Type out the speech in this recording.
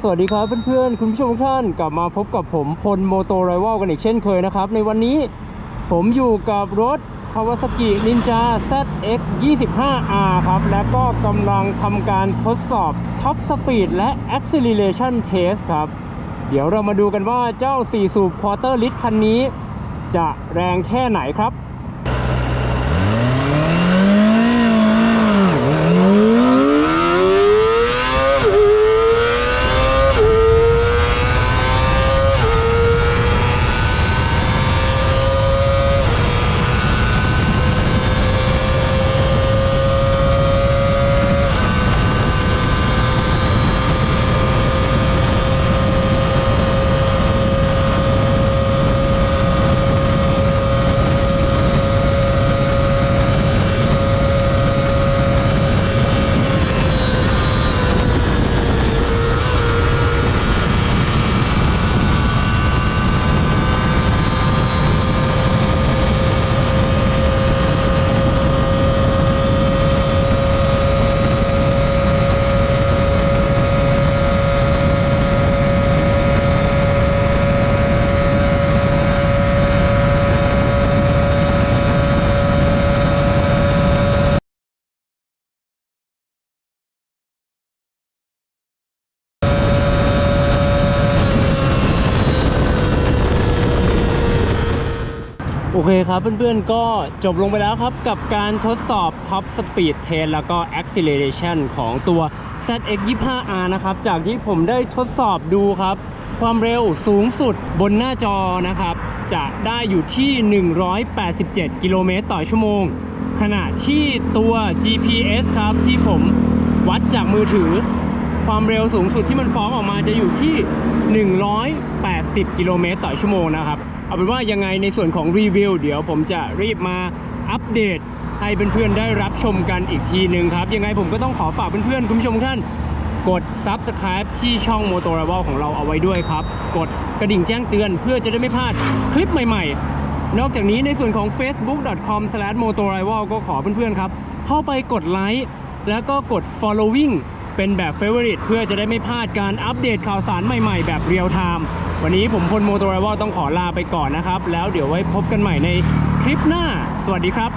สวัสดีครับเพื่อนๆ คุณผู้ชมทุกท่านกลับมาพบกับผมพลโมโตไรว l กันอีกเช่นเคยนะครับ ในวันนี้ผมอยู่กับรถ Kawasaki Ninja ZX 25R ครับ และก็กำลังทำการทดสอบ Top Speed และ Acceleration Test ครับ เดี๋ยวเรามาดูกันว่าเจ้า 4 สูบ Quarter Lit คันนี้ จะแรงแค่ไหนครับ โอเคครับเพื่อนๆก็จบลงไปแล้วครับ กับการทดสอบ Top Speed Test แล้วก็ Acceleration ของตัว ZX25R นะครับ จากที่ผมได้ทดสอบดูครับ ความเร็วสูงสุดบนหน้าจอนะครับ จะได้อยู่ที่ 187 กิโลเมตรต่อชั่วโมง ขณะที่ตัว GPS ครับ ที่ผมวัดจากมือถือ ความเร็วสูงสุดที่มันฟ้องออกมาจะอยู่ที่ 180 กิโลเมตรต่อชั่วโมงนะครับ เอาเป็นว่ายังไงในส่วนของรีวิวเดี๋ยวผมจะรีบมาอัปเดตให้เพื่อนๆได้รับชมกันอีกทีหนึ่งครับ ยังไงผมก็ต้องขอฝากเพื่อนๆคุณผู้ชมท่าน กด Subscribe ที่ช่อง m o t o r i v a l ของเราเอาไว้ด้วยครับ กดกระดิ่งแจ้งเตือนเพื่อจะได้ไม่พลาดคลิปใหม่ๆ นอกจากนี้ในส่วนของ facebook.com/motorival ก็ขอเพื่อนๆครับ เข้าไปกดไลค์แล้วก็กด following เป็นแบบ favorite เพื่อจะได้ไม่พลาดการอัปเดตข่าวสารใหม่ๆ แบบเรียลไทม์วันนี้ผมพลโมโตร i v a l ต้องขอลาไปก่อนนะครับ แล้วเดี๋ยวไว้พบกันใหม่ในคลิปหน้า สวัสดีครับ